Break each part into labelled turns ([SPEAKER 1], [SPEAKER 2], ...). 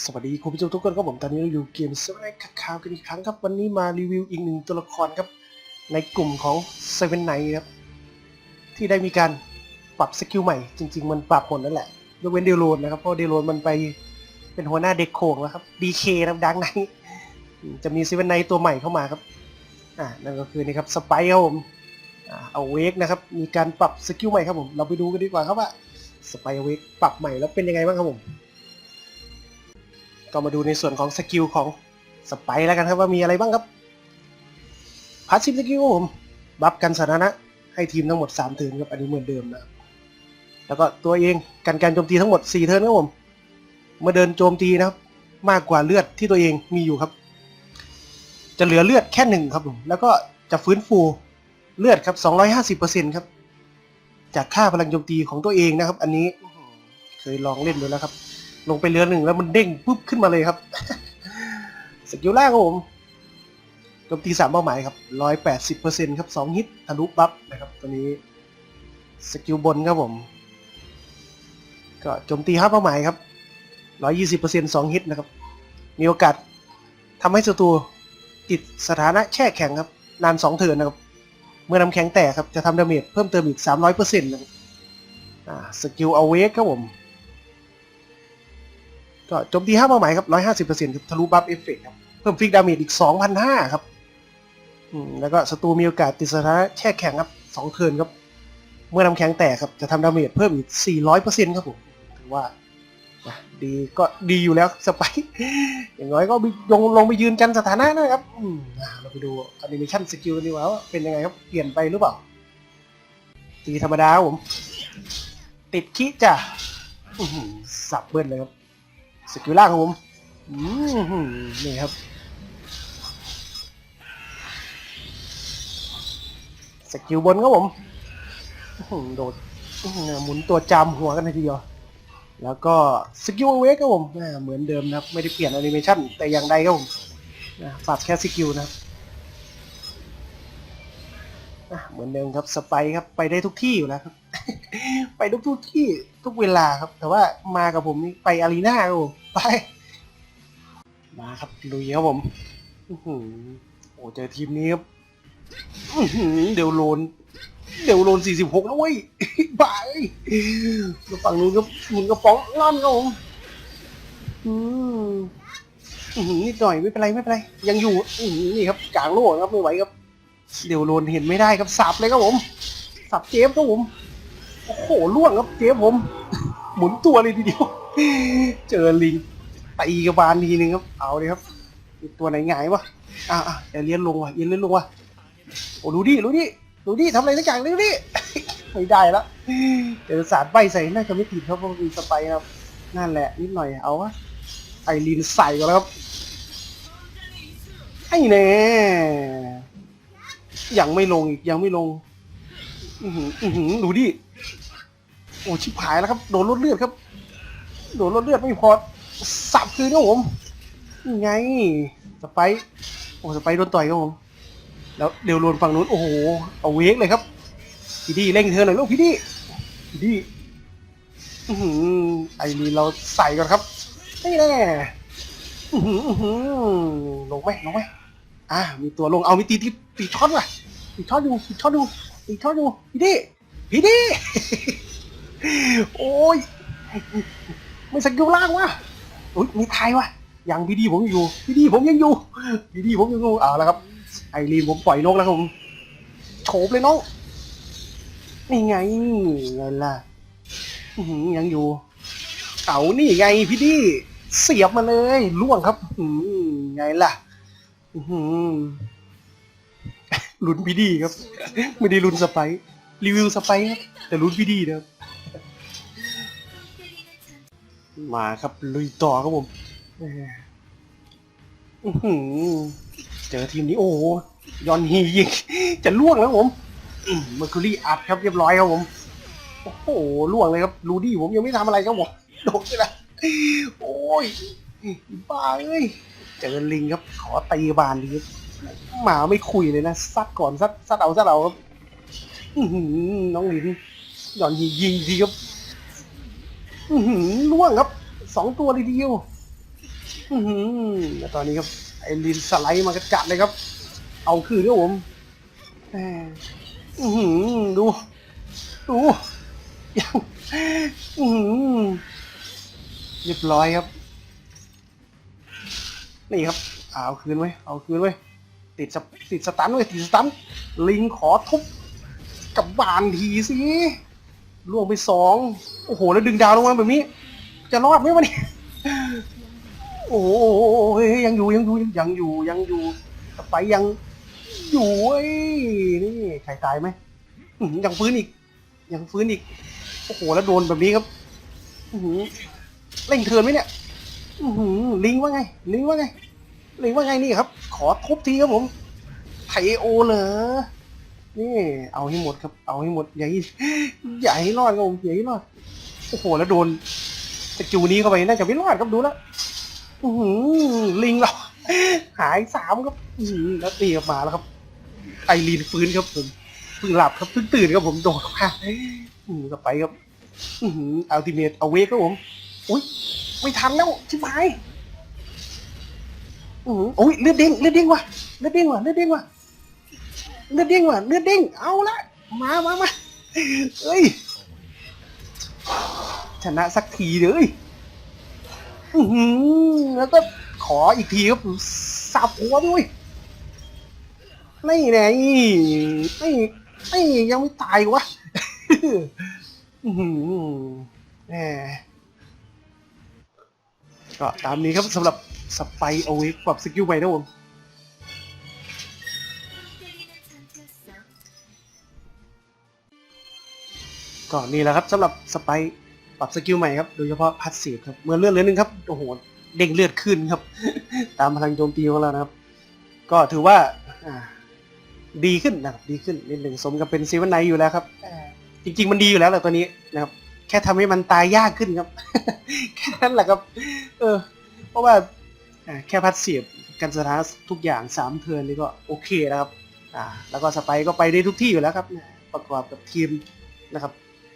[SPEAKER 1] สวัสดีคุณผู้ชมทุกคนครับผมตอนนี้เราอยู่เกมสไลด์ข่าวกันอีกครั้งครับ วันนี้มารีวิวอีกหนึ่งตัวละครครับ ในกลุ่มของเซเว่นไนครับ ที่ได้มีการปรับสกิลใหม่ จริง ๆ มันปรับหมดนั่นแหละยกเว้นเดโรนนะครับ เพราะเดโรนมันไปเป็นหัวหน้าเด็กโขงแล้วครับดีเคนะดังไนจะมีเซเว่นไนตัวใหม่เข้ามาครับอ่านั่นก็คือนี่ครับสไปครับผมอ่าเอาเวกนะครับมีการปรับสกิลใหม่ครับผมเราไปดูกันดีกว่าครับว่าสไปเวกปรับใหม่แล้วเป็นยังไงบ้างครับผม ก็มาดูในส่วนของสกิลของสไปแล้วกันครับว่ามีอะไรบ้างครับพาสซีฟสกิลผมบัฟกันสถานะ ให้ทีมทั้งหมด3เทิร์นครับอันนี้เหมือนเดิมนะแล้วก็ตัวเองกันการโจมตีทั้งหมด4เทิร์นครับผมเมื่อเดินโจมตีนะครับ มากกว่าเลือดที่ตัวเองมีอยู่ครับ จะเหลือเลือดแค่หนึ่งครับผมแล้วก็จะฟื้นฟูเลือดครับ 250%ครับ จากค่าพลังโจมตีของตัวเองนะครับ อันนี้เคยลองเล่นดูแล้วครับ ลงไปเรือหนึ่งแล้วมันเด้งปุ๊บขึ้นมาเลยครับ สกิลแรกครับผมโจมตีสามเป้าหมายครับร้อยแปดสิบเปอร์เซ็นต์ครับสองฮิตทะลุบัฟนะครับตัวนี้สกิลบนครับผม ก็โจมตีห้าเป้าหมายครับร้อยยี่สิบเปอร์เซ็นต์สองฮิตนะครับ มีโอกาสทำให้ศัตรูติดสถานะแช่แข็งครับ นานสองเทินนะครับ เมื่อน้ำแข็งแตกครับจะทำดาเมจเพิ่มเติมอีกสามร้อยเปอร์เซ็นต์นะครับสกิลเอาเวกครับผม ก็โจมตีห้าเป้าหมายครับร้อยห้าสิบเปอร์เซ็นต์ครับทะลุบัฟเอฟเฟกต์ครับ เพิ่มฟิกดาเมจอีกสองพันห้าครับอืมแล้วก็ศัตรูมีโอกาสติดสถานะแช่แข็งครับสองเทิร์นครับ เมื่อน้ำแข็งแตกครับ จะทำดาเมจเพิ่มอีกสี่ร้อยเปอร์เซ็นต์ครับผมถือว่าดีก็ดีอยู่แล้วสไปอย่างน้อยก็ลงลงไปยืนกันสถานะนะครับอืมเราไปดูแอนิเมชันสกิลดีกว่าว่าเป็นยังไงครับ เปลี่ยนไปหรือเปล่า ตีธรรมดาผม ติดคิจ้ะสับเบิ้ลเลยครับ สกิลล่างครับผมอืมนี่ครับ สกิลบนครับผมโดดหมุนตัวจำหัวกันทีเดียว แล้วก็สกิลเวกครับผมอ่าเหมือนเดิมนะครับ ไม่ได้เปลี่ยนแอนิเมชันแต่อย่างใดครับผมอ่าปรับแค่สกิลนะครับอะเหมือนเดิมครับสไปครับไปได้ทุกที่อยู่แล้วครับ ไปทุกทุกที่ทุกเวลาครับ แต่ว่ามากับผมนี่ไปอารีนาครับผมไป มาครับลุยครับผมโอ้เจอทีมนี้ครับเดี๋ยวโลน เดี๋ยวโลน46แล้วเว้ยบายแล้วฝั่งนู้นก็มุนกระป๋องล่อนครับผมอืมนิดหน่อยไม่เป็นไรไม่เป็นไร ยังอยู่นี่ครับกลางโลกครับไม่ไหวครับ เดี๋ยวโลนเห็นไม่ได้ครับสับเลยครับผม สับเจฟครับผม อ้โหล่วงครับเจฟผม หมุนตัวเลยทีเดียว เจอลิงตีกระบาลทีนึงครับ เอาเลยครับ ตัวไหนหงายวะ อะอะเดี๋ยวเลี้ยนลงวะเลี้ยนเลี้ยนลงวะโอ้ดูดิดูดิดูดิทำอะไรสักอย่างดูดิไม่ได้และเดี๋ยวสาดใบใส่น่าจะไม่ติดครับเพราะมันมีสไปร์ครับ นั่นแหละนิดหน่อยเอาวะไอรีนใส่ก่อนแล้วครับไอ้แน่ยังไม่ลงอีกยังไม่ลง อือหืออือหือดูดิโอ้ชิบหายแล้วครับ โดนลดเลือดครับ โดนลดเลือดไม่พอสับคืนครับผมนี่ไงสไปร์โอ้สไปร์โดนต่อยครับผม แล้วเดี๋ยวโดนฝั่งนู้นโอ้โหเอาเวกเลยครับพี่ดีเร่งเธอหน่อยลูกพี่ดีพี่ดีอือหือไอ้นี่เราใส่ก่อนครับนี่แน่อือหืออือหือลงไหมลงไหมอะมีตัวลงเอามีตีตีตีช็อตว่ะตีช็อตอยู่ตีช็อตดู อยู่ตีช็อตอยู่พี่ดีพี่ดีโอ้ยไม่สกิลล่างวะอุ้ยมีไทยวะยังพี่ดีผมอยู่พี่ดีผมยังอยู่พี่ดีผมยังอยู่เอาล้วครับ ไอรีนผมปล่อยนกแล้วผมโฉบเลยน้องนี่ไงไงล่ะยังอยู่เอานี่ไงพี่ดีเสียบมาเลยล่วงครับไงล่ะ อื ลุ้นพี่ดีครับ ไม่ได้ลุ้นสไปร์รีวิวสไปร์ครับแต่ลุ้นพี่ดีนะครับมาครับลุยต่อครับผมเจอทีมนี้โอ้ยอนฮียิงจะล่วงแล้วผมเมอร์คิวรี่อัดครับเรียบร้อยครับผม โอ้โหล่วงเลยครับรูดี้ผมยังไม่ทำอะไรครับผมโดนเลยนะโอ้ยบ้าเอ้ยเจอลิงครับขอตีบานดีครับ หมาไม่คุยเลยนะซัดก่อนซัดซัดเอาซัดเอาครับน้องลินหย่อนฮียิงทีครับหือล่วงครับสองตัวเลยทีเดียวหือแล้วตอนนี้ครับไอรินสไลด์มากระจัดเลยครับ เอาคืนครับผมหืมดูดูยังหือเรียบร้อยครับ นี่ครับเอาคืนไว้เอาคืนไว้ ติดสติดสตันไว้ติดสตันลิงขอทุบกับบานทีสิล่วงไปสองโอ้โห แล้วดึงดาวลงมาแบบนี้ จะรอดไหมวะเนี่ยโอ้โหยังอยู่ยังอยู่ยังอยู่ยังอยู่ไปยังอยู่เอ้ยนี่ใครตายไหมยังฟื้นอีก ยังฟื้นอีกโอ้โหแล้วโดนแบบนี้ครับอื้อหือเร่งเทินไหมเนี่ยอื้อหือลิงว่าไง ลิงว่าไง ลิงว่าไงนี่ครับ ขอทุบทีครับผมไทโอเหรอนี่เอาให้หมดครับ เอาให้หมดอย่าให้อย่าให้รอดครับผมอย่าให้รอดโอ้โหแล้วโดนสกิลนี้เข้าไปน่าจะไม่รอดครับดูแล้วอือหือลิงเราหายสามครับอือหือแล้วตีกลับมาแล้วครับไอรีนฟื้นครับผมเพิ่งหลับครับเพิ่งตื่นครับผมโดนค่ะอืมกลับไปครับอือออัลติเมทเอาเวกครับผมอุ้ยไม่ทันแล้วชิบหาย อือโอ้ยเลือดเด้งเลือดเด้งว่ะเลือดเด้งว่ะเลือดเด้งว่ะเลือดเด้งว่ะเลือดเด้งเอาละมามามาเอ้ยชนะสักทีเลยอือแล้วก็ขออีกทีครับสับหัวด้วยนี่แน่นี่นี่นี่ยังไม่ตายวะอือแหมก็ตามนี้ครับสำหรับ สไปเอาไว้ปรับสกิลใหม่นะผมก็นี่แหละครับสำหรับสไปปรับสกิลใหม่ครับโดยเฉพาะพัสซีฟครับเมื่อเลือดเหลือหนึ่งครับโอ้โหเด้งเลือดขึ้นครับ ตามพลังโจมตีของเรานะครับ ก็ถือว่าดีขึ้นนะครับดีขึ้นนิดหนึ่งสมกับเป็นซีวันไนอยู่แล้วครับจริง ๆ มันดีอยู่แล้วแหละตัวนี้นะครับ แค่ทำให้มันตายยากขึ้นครับ แค่นั้นแหละครับ เออ เพราะว่า อ่าแค่พัดเสียบกันสถานทุกอย่างสามเทิร์นนี่ก็โอเคแล้วครับอ่าแล้วก็สไปก็ไปได้ทุกที่อยู่แล้วครับประกอบกับทีมนะครับ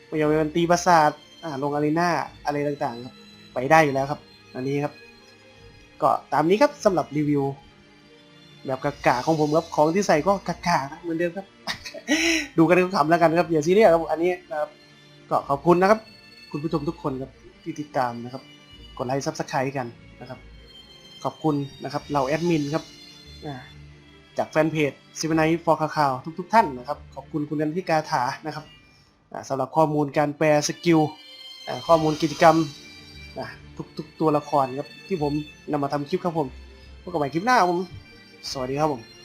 [SPEAKER 1] ไม่ว่าจะเป็นตีประสาทอ่าลงอารีนาอะไรต่างๆครับไปได้อยู่แล้วครับ อันนี้ครับ ก็ตามนี้ครับสำหรับรีวิว แบบกากาของผมครับของที่ใส่ก็กากาเหมือนเดิมครับ ดูกันขำๆแล้วกันครับอย่าซีเรียสครับอันนี้นะครับก็ขอบคุณนะครับ คุณผู้ชมทุกคนครับที่ติดตามนะครับ กดไลค์ซับสไครต์กันนะครับ ขอบคุณนะครับเราแอดมินครับจากแฟนเพจซิวไนฟอร์ข่าวทุกๆท่านนะครับ ขอบคุณคุณนันทิกาถานะครับอ่าสำหรับข้อมูลการแปลสกิลข้อมูลกิจกรรมทุกๆตัวละครครับที่ผมนำมาทำคลิปครับผมพบกันใหม่คลิปหน้าผม สวัสดีครับผม